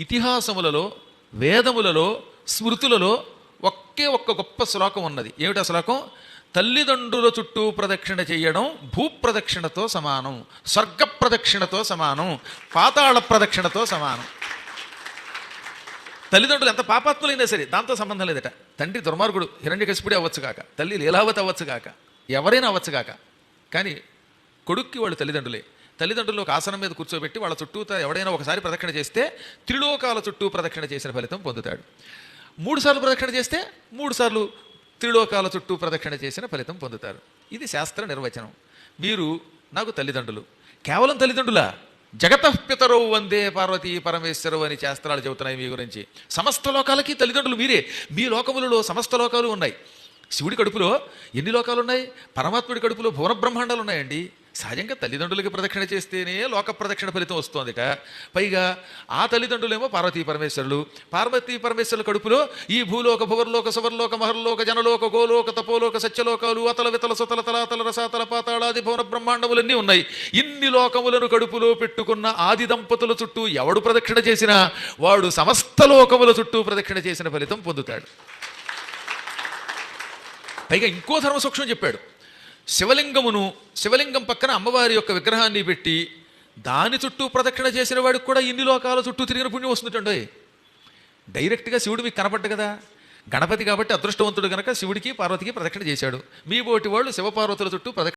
ఇతిహాసములలో వేదములలో స్మృతులలో ఒకే ఒక్క గొప్ప శ్లోకం ఉన్నది. ఏమిటా శ్లోకం? తల్లిదండ్రుల చుట్టూ ప్రదక్షిణ చేయడం భూప్రదక్షిణతో సమానం స్వర్గ ప్రదక్షిణతో సమానం పాతాళ ప్రదక్షిణతో సమానం. తల్లిదండ్రులు ఎంత పాపాత్ములైనా సరే దాంతో సంబంధం లేదట. తండ్రి దుర్మార్గుడు హిరణ్యకశిపుడే అవ్వచ్చు కాక తల్లి లీలావతి అవ్వచ్చు కాక ఎవరైనా అవ్వచ్చు కాక. కానీ కొడుక్కి వాళ్ళు తల్లిదండ్రులే. తల్లిదండ్రులు ఒక ఆసనం మీద కూర్చోబెట్టి వాళ్ళ చుట్టూ ఎవడైనా ఒకసారి ప్రదక్షిణ చేస్తే త్రిలోకాల చుట్టూ ప్రదక్షిణ చేసిన ఫలితం పొందుతాడు. మూడుసార్లు ప్రదక్షిణ చేస్తే మూడుసార్లు త్రిలోకాల చుట్టూ ప్రదక్షిణ చేసిన ఫలితం పొందుతారు. ఇది శాస్త్ర నిర్వచనం. మీరు నాకు తల్లిదండ్రులు కేవలం తల్లిదండ్రులా? జగతపితరవు వందే పార్వతీ పరమేశ్వరవు అని శాస్త్రాలు చెబుతున్నాయి మీ గురించి. సమస్త లోకాలకి తల్లిదండ్రులు మీరే. మీ లోకములలో సమస్త లోకాలు ఉన్నాయి. శివుడి కడుపులో ఎన్ని లోకాలు ఉన్నాయి? పరమాత్ముడి కడుపులో భువన బ్రహ్మాండాలు ఉన్నాయండి. సహజంగా తల్లిదండ్రులకి ప్రదక్షిణ చేస్తేనే లోక ప్రదక్షిణ ఫలితం వస్తుందిట. పైగా ఆ తల్లిదండ్రులేమో పార్వతీ పరమేశ్వరులు. పార్వతీ పరమేశ్వరుల కడుపులో ఈ భూలోక భువర్లోక సువర్లోక మహర్లోక జనలోక గోలోక తపోలోక సత్యలోకాలు అతల వితల సుతల తలాతల రసాతల పాతాళాది భవన బ్రహ్మాండములన్నీ ఉన్నాయి. ఇన్ని లోకములను కడుపులో పెట్టుకున్న ఆది దంపతుల చుట్టూ ఎవడు ప్రదక్షిణ చేసినా వాడు సమస్త లోకముల చుట్టూ ప్రదక్షిణ చేసిన ఫలితం పొందుతాడు. పైగా ఇంకో ధర్మ సూక్ష్మం చెప్పాడు. శివలింగమును శివలింగం పక్కన అమ్మవారి యొక్క విగ్రహాన్ని పెట్టి దాని చుట్టూ ప్రదక్షిణ చేసిన వాడికి కూడా ఇన్ని లోకాల చుట్టూ తిరిగిన పుణ్యం వస్తుందండి డైరెక్ట్గా శివుడు మీకు కనపడ్డు కదా. గణపతి కాబట్టి అదృష్టవంతుడు కనుక శివుడికి పార్వతికి ప్రదక్షిణ చేశాడు. మీ బోటి వాళ్ళు శివపార్వతుల చుట్టూ ప్రదక్షిణ